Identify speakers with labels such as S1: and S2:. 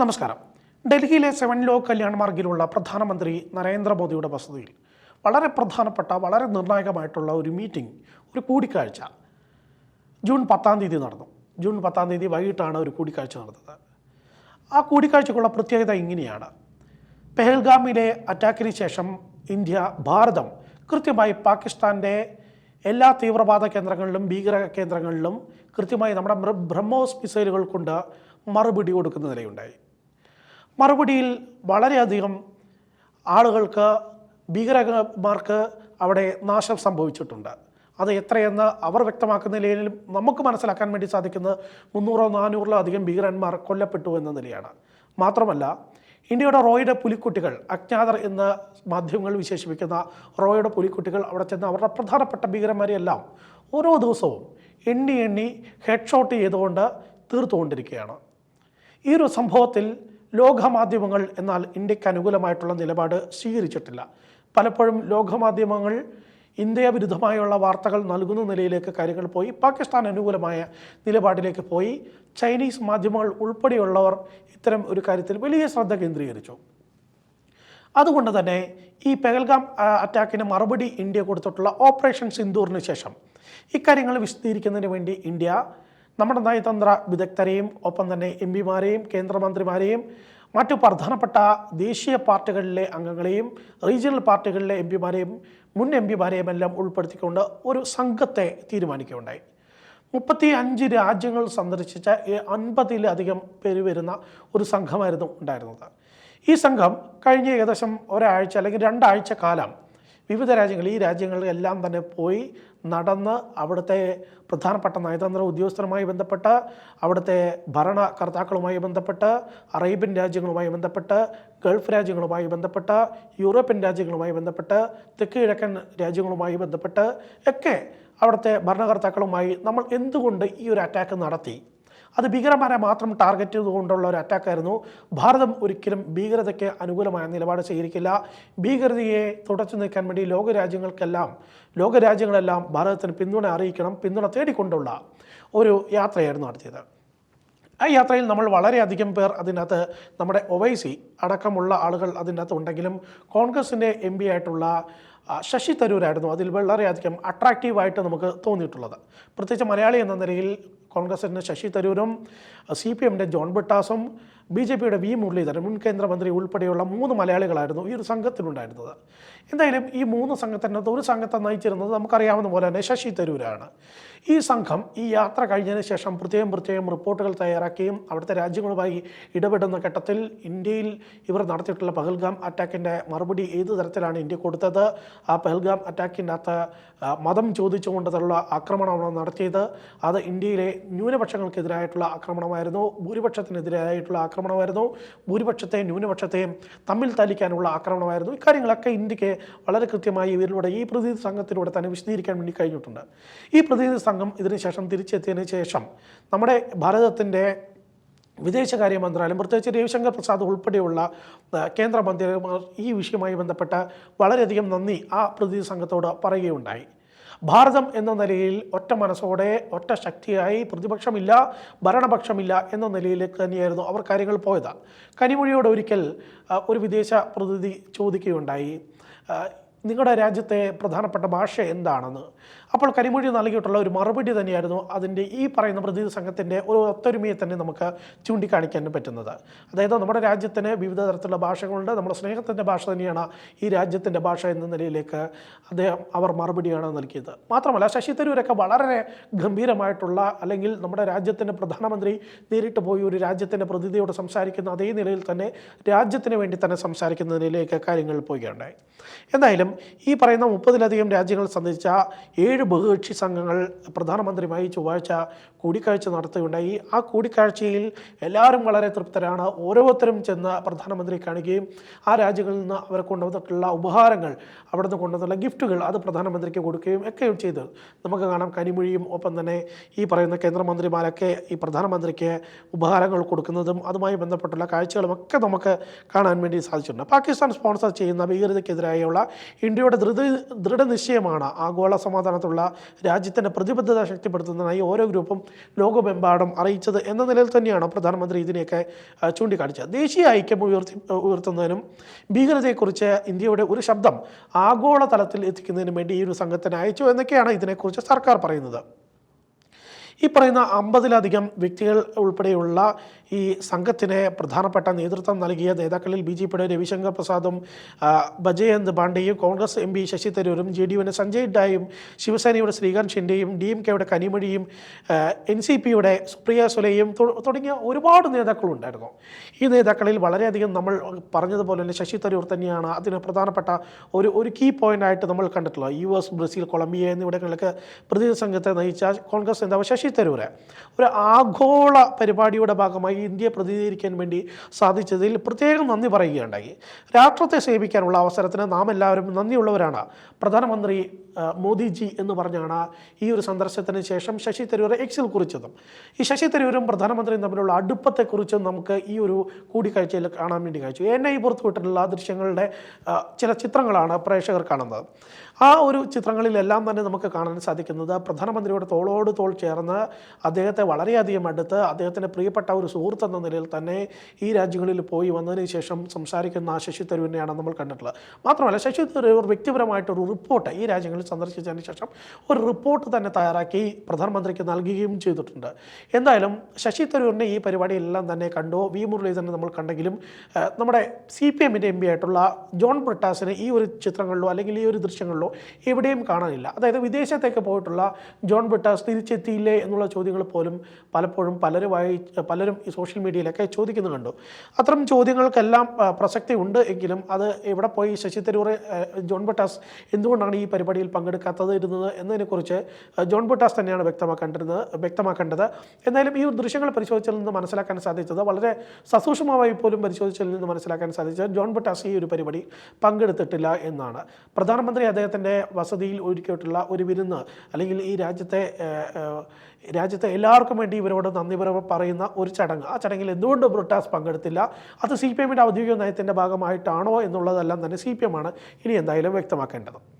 S1: നമസ്കാരം. ഡൽഹിയിലെ seven law Kalyan മാർഗിലുള്ള പ്രധാനമന്ത്രി നരേന്ദ്രമോദിയുടെ വസതിയിൽ വളരെ പ്രധാനപ്പെട്ട വളരെ നിർണായകമായിട്ടുള്ള ഒരു മീറ്റിംഗ് ഒരു കൂടിക്കാഴ്ച. ജൂൺ പത്താം തീയതി നടന്നു. ജൂൺ പത്താം തീയതി വൈകിട്ടാണ് ഒരു കൂടിക്കാഴ്ച നടന്നത്. ആ കൂടിക്കാഴ്ചക്കുള്ള പ്രത്യേകത ഇങ്ങനെയാണ്. പെഹൽഗാമിലെ അറ്റാക്കിന് ശേഷം ഇന്ത്യ ഭാരതം കൃത്യമായി പാകിസ്ഥാന്റെ എല്ലാ തീവ്രവാദ കേന്ദ്രങ്ങളിലും ഭീകര കേന്ദ്രങ്ങളിലും കൃത്യമായി നമ്മുടെ ബ്രഹ്മോസ് മിസൈലുകൾ കൊണ്ട് മറുപടി കൊടുക്കുന്ന നിലയുണ്ടായി. മറുപടിയിൽ വളരെയധികം ആളുകൾക്ക് ഭീകരന്മാർക്ക് അവിടെ നാശം സംഭവിച്ചിട്ടുണ്ട്. അത് എത്രയെന്ന് അവർ വ്യക്തമാക്കുന്ന നിലയിലും നമുക്ക് മനസ്സിലാക്കാൻ വേണ്ടി സാധിക്കുന്നത് മുന്നൂറോ നാനൂറിലോ അധികം ഭീകരന്മാർ കൊല്ലപ്പെട്ടു എന്ന നിലയാണ്. മാത്രമല്ല ഇന്ത്യയുടെ റോയുടെ പുലിക്കുട്ടികൾ അജ്ഞാതർ എന്ന് മാധ്യമങ്ങൾ വിശേഷിപ്പിക്കുന്ന റോയുടെ പുലിക്കുട്ടികൾ അവിടെ ചെന്ന് അവരുടെ പ്രധാനപ്പെട്ട ഭീകരന്മാരെയെല്ലാം ഓരോ ദിവസവും എണ്ണി എണ്ണി ഹെഡ്ഷോട്ട് ചെയ്തുകൊണ്ട് തീർത്തുകൊണ്ടിരിക്കുകയാണ്. ഈ ഒരു സംഭവത്തിൽ ലോകമാധ്യമങ്ങൾ എന്നാൽ ഇന്ത്യയ്ക്ക് അനുകൂലമായിട്ടുള്ള നിലപാട് സ്വീകരിച്ചിട്ടില്ല. പലപ്പോഴും ലോകമാധ്യമങ്ങൾ ഇന്ത്യ വിരുദ്ധമായുള്ള വാർത്തകൾ നൽകുന്ന നിലയിലേക്ക് കാര്യങ്ങൾ പോയി. പാകിസ്ഥാൻ അനുകൂലമായ നിലപാടിലേക്ക് പോയി. ചൈനീസ് മാധ്യമങ്ങൾ ഉൾപ്പെടെയുള്ളവർ ഇത്തരം ഒരു കാര്യത്തിൽ വലിയ ശ്രദ്ധ കേന്ദ്രീകരിച്ചു. അതുകൊണ്ട് തന്നെ ഈ പെഹൽഗാം അറ്റാക്കിന് മറുപടി ഇന്ത്യ കൊടുത്തിട്ടുള്ള ഓപ്പറേഷൻ സിന്ദൂറിന് ശേഷം ഇക്കാര്യങ്ങൾ വിശദീകരിക്കുന്നതിന് വേണ്ടി ഇന്ത്യ നമ്മുടെ നയതന്ത്ര വിദഗ്ധരെയും ഒപ്പം തന്നെ എം പിമാരെയും കേന്ദ്രമന്ത്രിമാരെയും മറ്റു പ്രധാനപ്പെട്ട ദേശീയ പാർട്ടികളിലെ അംഗങ്ങളെയും റീജിയണൽ പാർട്ടികളിലെ എം പിമാരെയും മുൻ എം പിമാരെയും എല്ലാം ഉൾപ്പെടുത്തിക്കൊണ്ട് ഒരു സംഘത്തെ തീരുമാനിക്കുകയുണ്ടായി. മുപ്പത്തി അഞ്ച് രാജ്യങ്ങൾ സന്ദർശിച്ച അൻപതിലധികം പേര് വരുന്ന ഒരു സംഘമായിരുന്നു ഉണ്ടായിരുന്നത്. ഈ സംഘം കഴിഞ്ഞ ഏകദേശം ഒരാഴ്ച അല്ലെങ്കിൽ രണ്ടാഴ്ച കാലം വിവിധ രാജ്യങ്ങൾ ഈ രാജ്യങ്ങളിലെല്ലാം തന്നെ പോയി നടന്ന് അവിടുത്തെ പ്രധാനപ്പെട്ട നയതന്ത്ര ഉദ്യോഗസ്ഥരുമായി ബന്ധപ്പെട്ട് അവിടുത്തെ ഭരണകർത്താക്കളുമായി ബന്ധപ്പെട്ട് അറേബ്യൻ രാജ്യങ്ങളുമായി ബന്ധപ്പെട്ട് ഗൾഫ് രാജ്യങ്ങളുമായി ബന്ധപ്പെട്ട് യൂറോപ്യൻ രാജ്യങ്ങളുമായി ബന്ധപ്പെട്ട് തെക്ക് കിഴക്കൻ രാജ്യങ്ങളുമായി ബന്ധപ്പെട്ട് ഒക്കെ അവിടുത്തെ ഭരണകർത്താക്കളുമായി നമ്മൾ എന്തുകൊണ്ട് ഈ ഒരു അറ്റാക്ക് നടത്തി? അത് ഭീകരന്മാരെ മാത്രം ടാർഗറ്റ് ചെയ്തുകൊണ്ടുള്ള ഒരു അറ്റാക്കായിരുന്നു ഭാരതം ഒരിക്കലും ഭീകരതയ്ക്ക് അനുകൂലമായ നിലപാട് സ്വീകരിക്കില്ല. ഭീകരതയെ തുടച്ചു നീക്കാൻ വേണ്ടി ലോകരാജ്യങ്ങൾക്കെല്ലാം ലോകരാജ്യങ്ങളെല്ലാം ഭാരതത്തിന് പിന്തുണ അറിയിക്കണം പിന്തുണ തേടിക്കൊണ്ടുള്ള ഒരു യാത്രയായിരുന്നു നടത്തിയത്. ആ യാത്രയിൽ നമ്മൾ വളരെയധികം പേർ അതിനകത്ത് നമ്മുടെ ഒവൈസി അടക്കമുള്ള ആളുകൾ അതിനകത്ത് ഉണ്ടെങ്കിലും കോൺഗ്രസിന്റെ എം പി ആയിട്ടുള്ള ശശി തരൂരായിരുന്നു അതിൽ വളരെയധികം അട്രാക്റ്റീവായിട്ട് നമുക്ക് തോന്നിയിട്ടുള്ളത്. പ്രത്യേകിച്ച് മലയാളി എന്ന നിലയിൽ കോൺഗ്രസിന്റെ ശശി തരൂരും സി പി എമ്മിന്റെ ജോൺ ബിട്ടാസും ബി ജെ പിയുടെ വി മുരളീധരൻ മുൻ കേന്ദ്രമന്ത്രി ഉൾപ്പെടെയുള്ള മൂന്ന് മലയാളികളായിരുന്നു ഈ ഒരു സംഘത്തിലുണ്ടായിരുന്നത്. എന്തായാലും ഈ മൂന്ന് സംഘത്തിനകത്ത് ഒരു സംഘത്തെ നയിച്ചിരുന്നത് നമുക്കറിയാവുന്ന പോലെ തന്നെ ശശി തരൂരാണ്. ഈ സംഘം ഈ യാത്ര കഴിഞ്ഞതിന് ശേഷം പ്രത്യേകം പ്രത്യേകം റിപ്പോർട്ടുകൾ തയ്യാറാക്കുകയും അവിടുത്തെ രാജ്യങ്ങളുമായി ഇടപെടുന്ന ഘട്ടത്തിൽ ഇന്ത്യയിൽ ഇവർ നടത്തിയിട്ടുള്ള പഹൽഗാം അറ്റാക്കിന്റെ മറുപടി ഏത് തരത്തിലാണ് ഇന്ത്യ കൊടുത്തത് ആ പെഹൽഗാം അറ്റാക്കിനകത്ത് മതം ചോദിച്ചുകൊണ്ടുള്ള ആക്രമണമാണ് നടത്തിയത്. അത് ഇന്ത്യയിലെ ന്യൂനപക്ഷങ്ങൾക്കെതിരായിട്ടുള്ള ആക്രമണമായിരുന്നു. ഭൂരിപക്ഷത്തിനെതിരായിട്ടുള്ള ആക്രമണമായിരുന്നു. ഭൂരിപക്ഷത്തെയും ന്യൂനപക്ഷത്തെയും തമ്മിൽ തല്ലിക്കാനുള്ള ആക്രമണമായിരുന്നു. ഇക്കാര്യങ്ങളൊക്കെ ഇന്ത്യയ്ക്ക് വളരെ കൃത്യമായി ഇവരിലൂടെ ഈ പ്രതിനിധി സംഘത്തിലൂടെ തന്നെ വിശദീകരിക്കാൻ വേണ്ടി കഴിഞ്ഞിട്ടുണ്ട്. ഈ പ്രതിനിധി സംഘം ഇതിനുശേഷം തിരിച്ചെത്തിയതിനു ശേഷം നമ്മുടെ ഭാരതത്തിന്റെ വിദേശകാര്യ മന്ത്രാലയം പ്രത്യേകിച്ച് രവിശങ്കർ പ്രസാദ് ഉൾപ്പെടെയുള്ള കേന്ദ്രമന്ത്രിമാർ ഈ വിഷയവുമായി ബന്ധപ്പെട്ട് വളരെയധികം നന്ദി ആ പ്രതിനിധി സംഘത്തോട് പറയുകയുണ്ടായി. ഭാരതം എന്ന നിലയിൽ ഒറ്റ മനസ്സോടെ ഒറ്റ ശക്തിയായി പ്രതിപക്ഷമില്ല ഭരണപക്ഷമില്ല എന്ന നിലയിലേക്ക് തന്നെയായിരുന്നു അവർ കാര്യങ്ങൾ പോയത്. കനിമൊഴിയോട് ഒരിക്കൽ ഒരു വിദേശ പ്രതിനിധി ചോദിക്കുകയുണ്ടായി. നിങ്ങളുടെ രാജ്യത്തെ പ്രധാനപ്പെട്ട ഭാഷ എന്താണെന്ന്. അപ്പോൾ കരിമൊഴി നൽകിയിട്ടുള്ള ഒരു മറുപടി തന്നെയായിരുന്നു അതിന്റെ ഈ പറയുന്ന പ്രതിനിധി സംഘത്തിന്റെ ഒരു ഒത്തൊരുമയെ തന്നെ നമുക്ക് ചൂണ്ടിക്കാണിക്കാൻ പറ്റുന്നത്. അതായത് നമ്മുടെ രാജ്യത്തിന് വിവിധ തരത്തിലുള്ള ഭാഷകളുണ്ട്. നമ്മുടെ സ്നേഹത്തിന്റെ ഭാഷ തന്നെയാണ് ഈ രാജ്യത്തിന്റെ ഭാഷ എന്ന നിലയിലേക്ക് അദ്ദേഹം അവർ മറുപടിയാണ് നൽകിയത്. മാത്രമല്ല ശശി തരൂരൊക്കെ വളരെ ഗംഭീരമായിട്ടുള്ള അല്ലെങ്കിൽ നമ്മുടെ രാജ്യത്തിന്റെ പ്രധാനമന്ത്രി നേരിട്ട് പോയി ഒരു രാജ്യത്തിന്റെ പ്രതിനിധിയോട് സംസാരിക്കുന്ന അതേ നിലയിൽ തന്നെ രാജ്യത്തിന് വേണ്ടി തന്നെ സംസാരിക്കുന്ന നിലയിലേക്ക് കാര്യങ്ങൾ പോവുകയുണ്ടായി. എന്തായാലും ഈ പറയുന്ന മുപ്പതിലധികം രാജ്യങ്ങൾ സന്ദർശിച്ച ഏഴ് ബഹുകക്ഷി സംഘങ്ങൾ പ്രധാനമന്ത്രിയുമായി ചൊവ്വാഴ്ച കൂടിക്കാഴ്ച നടത്തുകയുണ്ടായി. ആ കൂടിക്കാഴ്ചയിൽ എല്ലാവരും വളരെ തൃപ്തരാണ്. ഓരോരുത്തരും ചെന്ന് പ്രധാനമന്ത്രി കാണുകയും ആ രാജ്യങ്ങളിൽ നിന്ന് അവർ കൊണ്ടുവന്നിട്ടുള്ള ഉപഹാരങ്ങൾ അവിടെ നിന്ന് കൊണ്ടുവന്നുള്ള ഗിഫ്റ്റുകൾ അത് പ്രധാനമന്ത്രിക്ക് കൊടുക്കുകയും ഒക്കെ ചെയ്തു. നമുക്ക് കാണാം കനിമൊഴിയും ഒപ്പം തന്നെ ഈ പറയുന്ന കേന്ദ്രമന്ത്രിമാരൊക്കെ ഈ പ്രധാനമന്ത്രിക്ക് ഉപഹാരങ്ങൾ കൊടുക്കുന്നതും അതുമായി ബന്ധപ്പെട്ടുള്ള കാഴ്ചകളും ഒക്കെ നമുക്ക് കാണാൻ വേണ്ടി സാധിച്ചിട്ടുണ്ട്. പാകിസ്ഥാൻ സ്പോൺസർ ചെയ്യുന്ന ഭീകരതയ്ക്കെതിരായുള്ള ഇന്ത്യയുടെ ദൃഢ ദൃഢനിശ്ചയമാണ് ആഗോള സമാധാനത്തുള്ള രാജ്യത്തിന്റെ പ്രതിബദ്ധത ശക്തിപ്പെടുത്തുന്നതിനായി ഓരോ ഗ്രൂപ്പും ലോകമെമ്പാടും അറിയിച്ചത് എന്ന നിലയിൽ തന്നെയാണ് പ്രധാനമന്ത്രി ഇതിനെയൊക്കെ ചൂണ്ടിക്കാണിച്ചത്. ദേശീയ ഐക്യം ഉയർത്തി ഉയർത്തുന്നതിനും ഭീകരതയെക്കുറിച്ച് ഇന്ത്യയുടെ ഒരു ശബ്ദം ആഗോള തലത്തിൽ എത്തിക്കുന്നതിനും വേണ്ടി ഈ ഒരു സംഘത്തിന് അയച്ചു എന്നൊക്കെയാണ് ഇതിനെക്കുറിച്ച് സർക്കാർ പറയുന്നത്. ഈ പറയുന്ന അമ്പതിലധികം വ്യക്തികൾ ഉൾപ്പെടെയുള്ള ഈ സംഘത്തിന് പ്രധാനപ്പെട്ട നേതൃത്വം നൽകിയ നേതാക്കളിൽ ബി ജെ പിയുടെ രവിശങ്കർ പ്രസാദും ബജയന്ത് പാണ്ഡെയും കോൺഗ്രസ് എം പി ശശി തരൂരും ജെ ഡി യുവിന്റെ സഞ്ജയ് ഡായും ശിവസേനയുടെ ശ്രീകാന്ത് ഷിൻഡെയും ഡി എം കെയുടെ കനിമൊഴിയും എൻ സി പിയുടെ സുപ്രിയ സുലയും തുടങ്ങിയ ഒരുപാട് നേതാക്കളുണ്ടായിരുന്നു ഈ നേതാക്കളിൽ വളരെയധികം നമ്മൾ പറഞ്ഞതുപോലെ തന്നെ ശശി തരൂർ തന്നെയാണ് അതിന് പ്രധാനപ്പെട്ട ഒരു ഒരു കീ പോയിന്റ് ആയിട്ട് നമ്മൾ കണ്ടിട്ടുള്ളത്. യു എസ് ബ്രസീൽ കൊളംബിയ എന്നിവിടങ്ങളിലൊക്കെ പ്രതിനിധി സംഘത്തെ നയിച്ച കോൺഗ്രസ് നേതാവ് ശശി തരൂർ ഒരു ആഗോള പരിപാടിയുടെ ഭാഗമായി ഇന്ത്യയെ പ്രതിനിധീകരിക്കാൻ വേണ്ടി സാധിച്ചതിൽ പ്രത്യേകം നന്ദി പറയുകയുണ്ടായി. രാഷ്ട്രത്തെ സേവിക്കാനുള്ള അവസരത്തിന് നാം എല്ലാവരും നന്ദിയുള്ളവരാണ്. പ്രധാനമന്ത്രി മോദിജി എന്ന് പറഞ്ഞാണ് ഈ ഒരു സന്ദർശനത്തിന് ശേഷം ശശി തരൂർ എക്സിൽ കുറിച്ചതും. ഈ ശശി തരൂരും പ്രധാനമന്ത്രിയും തമ്മിലുള്ള അടുപ്പത്തെക്കുറിച്ചും നമുക്ക് ഈ ഒരു കൂടിക്കാഴ്ചയിൽ കാണാൻ വേണ്ടി കഴിച്ചു എൻ ഐ പുറത്തുവിട്ടിട്ടുള്ള ദൃശ്യങ്ങളുടെ ചില ചിത്രങ്ങളാണ് പ്രേക്ഷകർ കാണുന്നത്. ആ ഒരു ചിത്രങ്ങളിലെല്ലാം തന്നെ നമുക്ക് കാണാൻ സാധിക്കുന്നത് പ്രധാനമന്ത്രിയുടെ തോളോട് തോൾ ചേർന്ന് അദ്ദേഹത്തെ വളരെയധികം അടുത്ത് അദ്ദേഹത്തിന്റെ പ്രിയപ്പെട്ട ഒരു സുഹൃത്ത് എന്ന നിലയിൽ തന്നെ ഈ രാജ്യങ്ങളിൽ പോയി വന്നതിന് ശേഷം സംസാരിക്കുന്ന ആ ശശി തരൂരിനെയാണ് നമ്മൾ കണ്ടിട്ടുള്ളത്. മാത്രമല്ല ശശി തരൂർ വ്യക്തിപരമായിട്ടൊരു റിപ്പോർട്ട് ഈ രാജ്യങ്ങളിൽ സന്ദർശിച്ചതിന് ശേഷം ഒരു റിപ്പോർട്ട് തന്നെ തയ്യാറാക്കി പ്രധാനമന്ത്രിക്ക് നൽകുകയും ചെയ്തിട്ടുണ്ട്. എന്തായാലും ശശി തരൂരിനെ ഈ പരിപാടിയെല്ലാം തന്നെ കണ്ടു? വി മുരളീധരനെ നമ്മൾ കണ്ടെങ്കിലും നമ്മുടെ സി പി എമ്മിന്റെ എം പി ആയിട്ടുള്ള ജോൺ ബ്രിട്ടാസിനെ ഈ ഒരു ചിത്രങ്ങളിലോ അല്ലെങ്കിൽ ഈ ഒരു ദൃശ്യങ്ങളിലോ എവിടെയും കാണാനില്ല. അതായത് വിദേശത്തേക്ക് പോയിട്ടുള്ള ജോൺ ബ്രിട്ടാസ് തിരിച്ചെത്തിയില്ലേ എന്നുള്ള ചോദ്യങ്ങൾ പോലും പലപ്പോഴും പലരുമായി പലരും ഈ സോഷ്യൽ മീഡിയയിലൊക്കെ ചോദിക്കുന്നു കണ്ടു അത്തരം ചോദ്യങ്ങൾക്കെല്ലാം പ്രസക്തി ഉണ്ട് എങ്കിലും അത് എവിടെ പോയി? ശശി തരൂർ ജോൺ ബട്ടാസ് എന്തുകൊണ്ടാണ് ഈ പരിപാടിയിൽ പങ്കെടുക്കാത്തത് ഇരുന്നത് എന്നതിനെക്കുറിച്ച് ജോൺ ബട്ടാസ് തന്നെയാണ് വ്യക്തമാക്കേണ്ടിരുന്നത് വ്യക്തമാക്കേണ്ടത്. എന്തായാലും ഈ ദൃശ്യങ്ങൾ പരിശോധിച്ചതിൽ നിന്ന് മനസ്സിലാക്കാൻ സാധിച്ചത് വളരെ സസൂക്ഷ്മമായി പോലും പരിശോധിച്ചതിൽ നിന്ന് മനസ്സിലാക്കാൻ സാധിച്ചത് ജോൺ ബട്ടാസ് ഈ ഒരു പരിപാടി പങ്കെടുത്തിട്ടില്ല എന്നാണ്. പ്രധാനമന്ത്രി അദ്ദേഹത്തിന്റെ വസതിയിൽ ഒരുക്കിയിട്ടുള്ള ഒരു വിരുന്ന് അല്ലെങ്കിൽ ഈ രാജ്യത്തെ രാജ്യത്തെ എല്ലാവർക്കും വേണ്ടി ഇവരോട് നന്ദി പറ- പറയുന്ന ഒരു ചടങ്ങ്. ആ ചടങ്ങിൽ എന്തുകൊണ്ട് ബ്രിട്ടാസ് പങ്കെടുത്തില്ല? അത് സി പി എമ്മിന്റെ ഔദ്യോഗിക നയത്തിന്റെ ഭാഗമായിട്ടാണോ എന്നുള്ളതെല്ലാം തന്നെ സി പി എമ്മാണ് ഇനി എന്തായാലും വ്യക്തമാക്കേണ്ടത്.